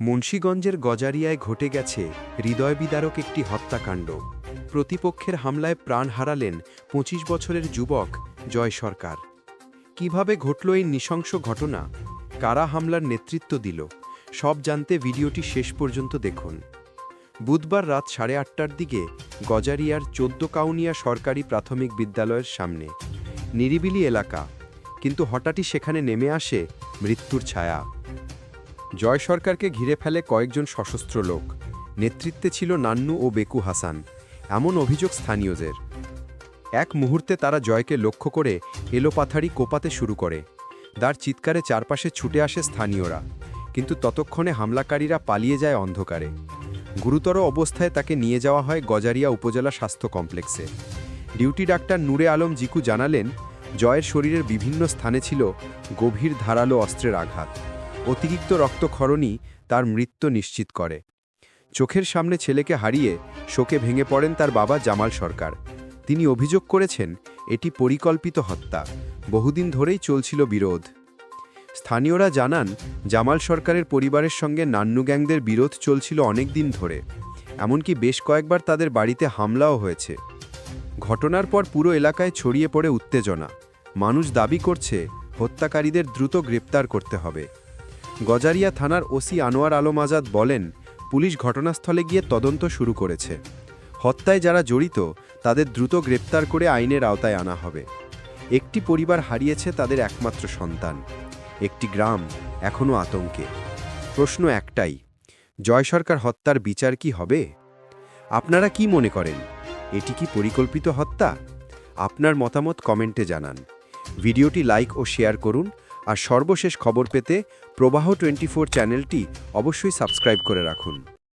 মুন্সীগঞ্জের গজারিয়ায় ঘটে গেছে হৃদয়বিদারক একটি হত্যাকাণ্ড। প্রতিপক্ষের হামলায় প্রাণ হারালেন পঁচিশ বছরের যুবক জয় সরকার। কীভাবে ঘটল এই নৃশংস ঘটনা? কারা হামলার নেতৃত্ব দিল? সব জানতে ভিডিওটি শেষ পর্যন্ত দেখুন। বুধবার রাত সাড়ে আটটার দিকে গজারিয়ার চোদ্দ কাউনিয়া সরকারি প্রাথমিক বিদ্যালয়ের সামনে। নিরিবিলি এলাকা। কিন্তু হঠাৎই সেখানে নেমে আসে মৃত্যুর ছায়া। জয় সরকারকে ঘিরে ফেলে কয়েকজন সশস্ত্র লোক। নেতৃত্বে ছিল নান্নু ও বেকু হাসান। এমন অভিযোগ স্থানীয়দের। এক মুহূর্তে তারা জয়কে লক্ষ্য করে এলোপাথারি কোপাতে শুরু করে। তার চিৎকারে চারপাশে ছুটে আসে স্থানীয়রা। কিন্তু ততক্ষণে হামলাকারীরা পালিয়ে যায় অন্ধকারে। গুরুতর অবস্থায় তাকে নিয়ে যাওয়া হয় গজারিয়া উপজেলা স্বাস্থ্য কমপ্লেক্সে। ডিউটি ডাক্তার নূরে আলম জিকু জানালেন, জয়ের শরীরের বিভিন্ন স্থানে ছিল গভীর ধারালো অস্ত্রের আঘাত। অতিরিক্ত রক্তক্ষরণই তার মৃত্যু নিশ্চিত করে। চোখের সামনে ছেলেকে হারিয়ে শোকে ভেঙে পড়েন তার বাবা জামাল সরকার। তিনি অভিযোগ করেছেন, এটি পরিকল্পিত হত্যা। বহুদিন ধরেই চলছিল বিরোধ। স্থানীয়রা জানান, জামাল সরকারের পরিবারের সঙ্গে নান্নু গ্যাংদের বিরোধ চলছিল অনেক দিন ধরে। এমনকি বেশ কয়েকবার তাদের বাড়িতে হামলাও হয়েছে। ঘটনার পর পুরো এলাকায় ছড়িয়ে পড়ে উত্তেজনা। মানুষ দাবি করছে, হত্যাকারীদের দ্রুত গ্রেপ্তার করতে হবে। গজারিয়া থানার ওসি আনোয়ার আলম আজাদ বলেন, পুলিশ ঘটনাস্থলে গিয়ে তদন্ত শুরু করেছে। হত্যায় যারা জড়িত, তাদের দ্রুত গ্রেপ্তার করে আইনের আওতায় আনা হবে। একটি পরিবার হারিয়েছে তাদের একমাত্র সন্তান। একটি গ্রাম এখনও আতঙ্কে। প্রশ্ন একটাই, জয় সরকার হত্যার বিচার কি হবে? আপনারা কি মনে করেন? এটি কি পরিকল্পিত হত্যা? আপনার মতামত কমেন্টে জানান। ভিডিওটি লাইক ও শেয়ার করুন আর সর্বশেষ খবর পেতে প্রবাহ টোয়েন্টি চ্যানেলটি অবশ্যই সাবস্ক্রাইব করে রাখুন।